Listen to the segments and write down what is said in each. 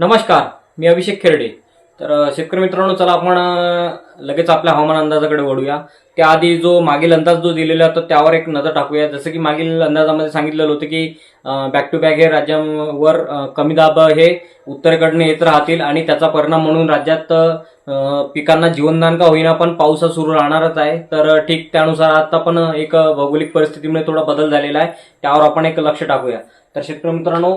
नमस्कार मी अभिषेक खेरडे. तर शेतकरी मित्रांनो चला आपण लगेच आपल्या हवामान अंदाजाकडे वळूया. त्याआधी जो मागील अंदाज जो दिलेला होता त्यावर एक नजर टाकूया. जसं की मागील अंदाजामध्ये सांगितलेलं होतं की बॅक टू बॅक हे राज्यांवर कमी दाब हे उत्तरेकडनं येत राहतील आणि त्याचा परिणाम म्हणून राज्यात पिकांना जीवनदान का होईना पण पाऊस हा सुरू राहणारच आहे. तर ठीक त्यानुसार आता पण एक भौगोलिक परिस्थितीमुळे थोडा बदल झालेला आहे. त्यावर आपण एक लक्ष टाकूया. तर शेतकरी मित्रांनो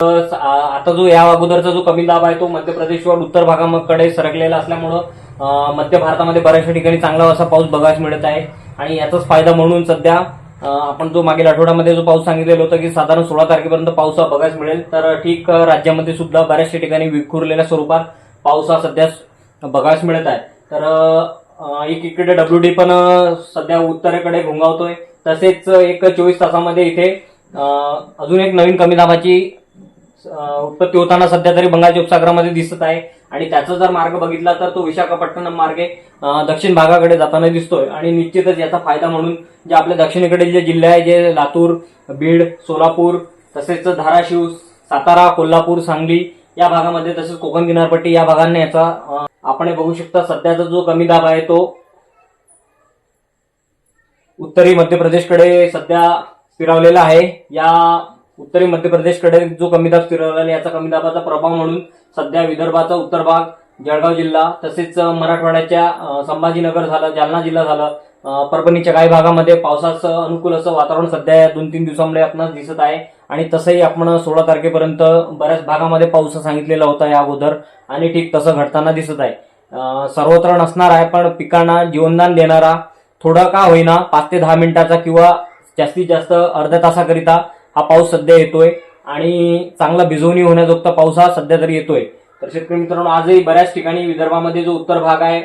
आता जो या अगोदरचा जो कमी दाब आहे तो मध्य प्रदेशवर उत्तर भागाकडे सरकलेला असल्यामुळं मध्य भारतामध्ये बऱ्याचशा ठिकाणी चांगला असा पाऊस बघायला मिळत आहे. आणि याचाच फायदा म्हणून सध्या आपण जो मागील आठवड्यामध्ये जो पाऊस सांगितलेला होता की साधारण सोळा तारखेपर्यंत पाऊस हा बघायला मिळेल तर ठीक राज्यामध्ये सुद्धा बऱ्याचशा ठिकाणी विखुरलेल्या स्वरूपात पाऊस हा सध्या बघायला मिळत आहे. तर एक इकडे डब्ल्यू डी पण सध्या उत्तरेकडे घोंगावतोय. तसेच एक चोवीस तासामध्ये इथे अजून एक नवीन कमी दाबाची उत्पत्ती होताना सध्या तरी बंगालच्या उपसागरामध्ये दिसत आहे. आणि त्याचा जर मार्ग बघितला तर तो विशाखापट्टणम मार्गे दक्षिण भागाकडे जाताना दिसतोय. आणि निश्चितच याचा फायदा म्हणून जे आपल्या दक्षिणेकडील जे जिल्हे आहे जे लातूर बीड सोलापूर तसेच धाराशिव सातारा कोल्हापूर सांगली या भागामध्ये तसेच कोकण किनारपट्टी या भागांना याचा आपण हे बघू शकता. सध्याचा जो कमी दाब आहे तो उत्तरी मध्य प्रदेशकडे सध्या फिरवलेला आहे. या उत्तरी मध्य प्रदेशकडे जो कमी दाब स्थिरावलेला याचा कमी दाबाचा प्रभाव म्हणून सध्या विदर्भाचा उत्तर भाग जळगाव जिल्हा तसेच मराठवाड्याच्या संभाजीनगर झालं जालना जिल्हा झालं परभणीच्या काही भागामध्ये पावसाचं अनुकूल असं वातावरण सध्या या दोन तीन दिवसांमध्ये आपणास दिसत आहे. आणि तसंही आपण सोळा तारखेपर्यंत बऱ्याच भागामध्ये पाऊस सांगितलेला होता या अगोदर आणि ठीक तसं घडताना दिसत आहे. सर्वत्र नसणार आहे पण पिकांना जीवनदान देणारा थोडा का होईना पाच ते दहा मिनिटाचा किंवा जास्तीत जास्त अर्ध्या तासाकरिता हा पाऊस सध्या येतोय आणि चांगला भिजवणी होण्याजोगता पाऊस हा सध्या तरी येतोय. तर शेतकरी मित्रांनो आजही बऱ्याच ठिकाणी विदर्भामध्ये जो उत्तर भाग आहे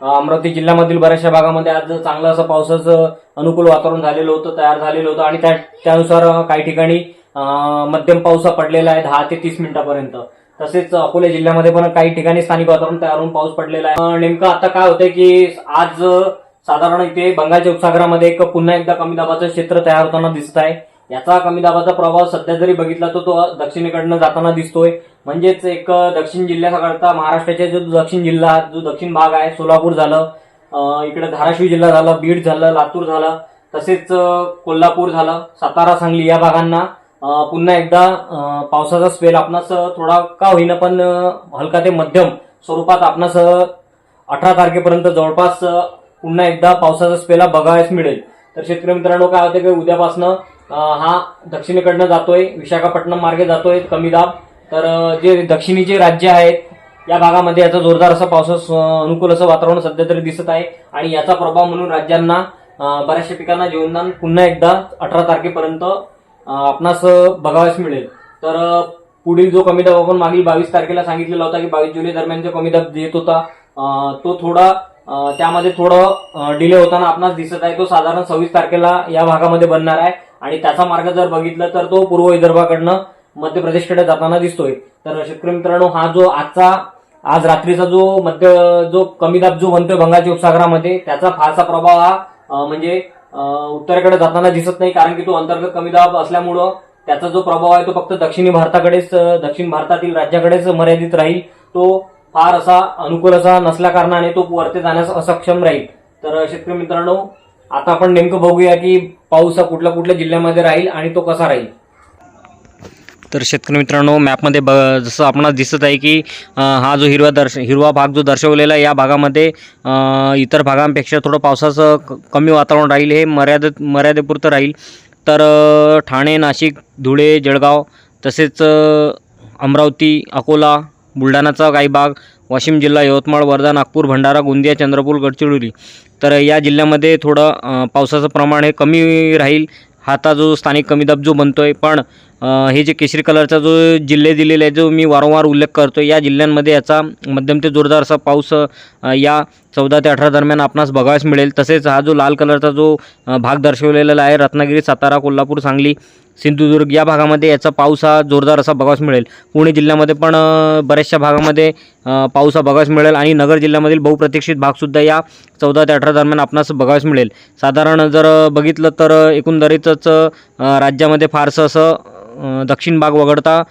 अमरावती जिल्ह्यामधील बऱ्याचशा भागामध्ये आज चांगलं असं पावसाचं अनुकूल वातावरण झालेलं होतं तयार झालेलं होतं आणि त्या त्यानुसार काही ठिकाणी मध्यम पाऊस पडलेला आहे दहा ते तीस मिनिटापर्यंत. तसेच अकोला जिल्ह्यामध्ये पण काही ठिकाणी स्थानिक वातावरण तयार होऊन पाऊस पडलेला आहे. नेमकं आता काय होतंय की आज साधारण इथे बंगालच्या उपसागरामध्ये एक पुन्हा एकदा कमी दाबाचं क्षेत्र तयार होताना दिसत आहे याचा कमी दाबाचा प्रभाव सध्या जरी बघितला तर तो दक्षिणेकडनं जाताना दिसतोय. म्हणजेच एक दक्षिण जिल्ह्याकरता महाराष्ट्राचा जो दक्षिण जिल्हा जो दक्षिण भाग आहे सोलापूर झालं इकडे धाराशिव जिल्हा झाला बीड झालं लातूर झालं तसेच कोल्हापूर झालं सातारा सांगली या भागांना पुन्हा एकदा पावसाचा स्पेल आपणास थोडा का होईना पण हलका ते मध्यम स्वरूपात आपणास अठरा तारखेपर्यंत जवळपास पुन्हा एकदा पावसाचा स्पेला बघायला मिळेल. तर शेतकरी मित्रांनो काय होते की उद्यापासनं हा दक्षिणेकडनं जातोय विशाखापट्टणम मार्गे जातोय कमी दाब. तर जे दक्षिणीचे राज्य आहेत या भागामध्ये याचा जोरदार असं पावसास अनुकूल असं वातावरण सध्या तरी दिसत आहे. आणि याचा प्रभाव म्हणून राज्यांना बऱ्याचशा पिकांना जीवनदान पुन्हा एकदा अठरा तारखेपर्यंत आपणास बघावयास मिळेल. तर पुढील जो कमी दाब आपण मागील बावीस तारखेला सांगितलेला होता की बावीस जुलै दरम्यान जो कमी दाब येत होता तो थोडा त्यामध्ये थोडं डिले होताना आपणास दिसत आहे. तो साधारण सव्वीस तारखेला या भागामध्ये बनणार आहे. आणि त्याचा मार्ग जर बघितला तर तो पूर्व विदर्भाकडनं मध्य प्रदेशकडे जाताना दिसतोय. तर शेतकरी मित्रांनो हा जो आजचा आज रात्रीचा जो मध्य जो कमी दाब जो बनतोय बंगालच्या उपसागरामध्ये त्याचा फारसा प्रभाव हा म्हणजे उत्तरेकडे जाताना दिसत नाही कारण की तो अंतर्गत कमी दाब असल्यामुळं त्याचा जो प्रभाव आहे तो फक्त दक्षिणी भारताकडेच दक्षिण भारतातील राज्याकडेच मर्यादित राहील. तो फार असा अनुकूल असा नसल्या कारणाने तो वरती जाण्यास असक्षम राहील. तर शेतकरी मित्रांनो आता आपण नेमकं बघूया की पाऊस हा कुठल्या कुठल्या जिल्ह्यामध्ये राहील आणि तो कसा राहील? तर शेतकरी मित्रांनो मॅपमध्ये ब जसं आपणास दिसत आहे की हा जो हिरवा दर्श हिरवा भाग जो दर्शवलेला आहे या भागामध्ये इतर भागांपेक्षा थोडं पावसाचं कमी वातावरण राहील हे मर्यादित मर्यादेपुरतं राहील. तर ठाणे नाशिक धुळे जळगाव तसेच अमरावती अकोला बुलढाणाचा काही भाग वाशिम जिल्हा यवतमाळ वर्धा नागपूर भंडारा गोंदिया चंद्रपूर गडचिरोली. तर या जिल्ह्यामध्ये थोडं पावसाचं प्रमाण हे कमी राहील. हाता जो स्थानिक कमी दाब जो बनतोय पण हे जे केशरी कलरचा जो जिल्हे दिलेले आहे जो मी वारंवार उल्लेख करतो या जिल्ह्यांमध्ये याचा मध्यम ते जोरदार असा पाऊस या चौदा ते अठरा दरम्यान आपणास बघायला मिळेल. तसेच हा जो लाल कलरचा जो भाग दर्शवलेला आहे रत्नागिरी सातारा कोल्हापूर सांगली सिंधुदुर्ग या भागामध्ये याचा पाऊस हा जोरदार असा बघावस मिळेल. पुणे जिल्ह्यामध्ये पण बऱ्याचशा भागामध्ये पाऊस हा बघायला मिळेल आणि नगर जिल्ह्यामधील बहुप्रतीक्षित भागसुद्धा या चौदा ते अठरा दरम्यान आपणास बघायला मिळेल. साधारण जर बघितलं तर एकंदरीतच राज्यामध्ये फारसं असं दक्षिण भाग वगळता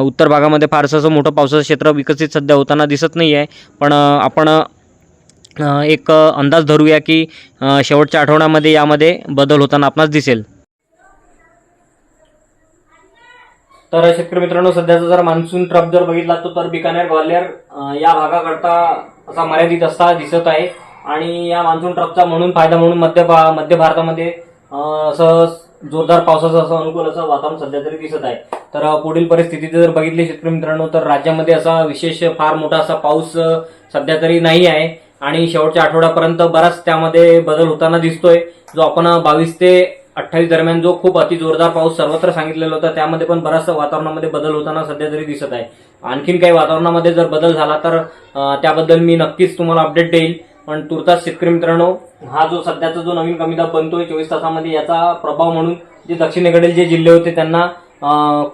उत्तर भागामध्ये फारसं असं मोठं पावसाचं क्षेत्र विकसित सध्या होताना दिसत नाही आहे पण आपण एक अंदाज धरूया की शेवटच्या आठवड्यामध्ये यामध्ये बदल होताना आपणास दिसेल. तर शेतकरी मित्रांनो सध्याचा जर मान्सून ट्रप जर बघितला तो तर बिकानेर ग्वाल्हेर या भागाकरता असा मर्यादित असता दिसत आहे. आणि या मान्सून ट्रपचा म्हणून फायदा म्हणून मध्य भा- मध्य भारतामध्ये असं जोरदार पावसाचं असं अनुकूल असं वातावरण सध्या तरी दिसत आहे. तर पुढील परिस्थिती जर बघितली शेतकरी मित्रांनो तर राज्यामध्ये असा विशेष फार मोठा असा पाऊस सध्या तरी नाही आहे. आणि शेवटच्या आठवड्यापर्यंत बराच त्यामध्ये बदल होताना दिसतोय. जो आपण बावीस ते अठ्ठावीस दरम्यान जो खूप अति जोरदार पाऊस सर्वत्र सांगितलेला होता त्यामध्ये पण बराचसा वातावरणामध्ये बदल होताना सध्या तरी दिसत आहे. आणखीन काही वातावरणामध्ये जर बदल झाला तर त्याबद्दल मी नक्कीच तुम्हाला अपडेट देईल. पण तुर्तास शेतकरी मित्रांनो हा जो सध्याचा जो नवीन कमी दाब बनतोय चोवीस तासामध्ये याचा प्रभाव म्हणून जे दक्षिणेकडील जे जिल्हे होते त्यांना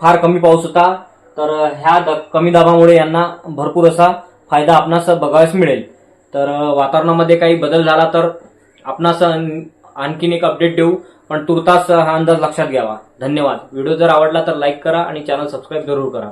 फार कमी पाऊस होता. तर ह्या द- कमी दाबामुळे यांना भरपूर असा फायदा आपणास बघावयास मिळेल. तर वातावरणामध्ये काही बदल झाला तर आपणास आणखीन एक अपडेट देऊ पण तुर्तास हा अंदाज लक्षात घ्यावा. धन्यवाद. व्हिडिओ जर आवडला तर लाईक करा आणि चॅनल सबस्क्राईब जरूर करा.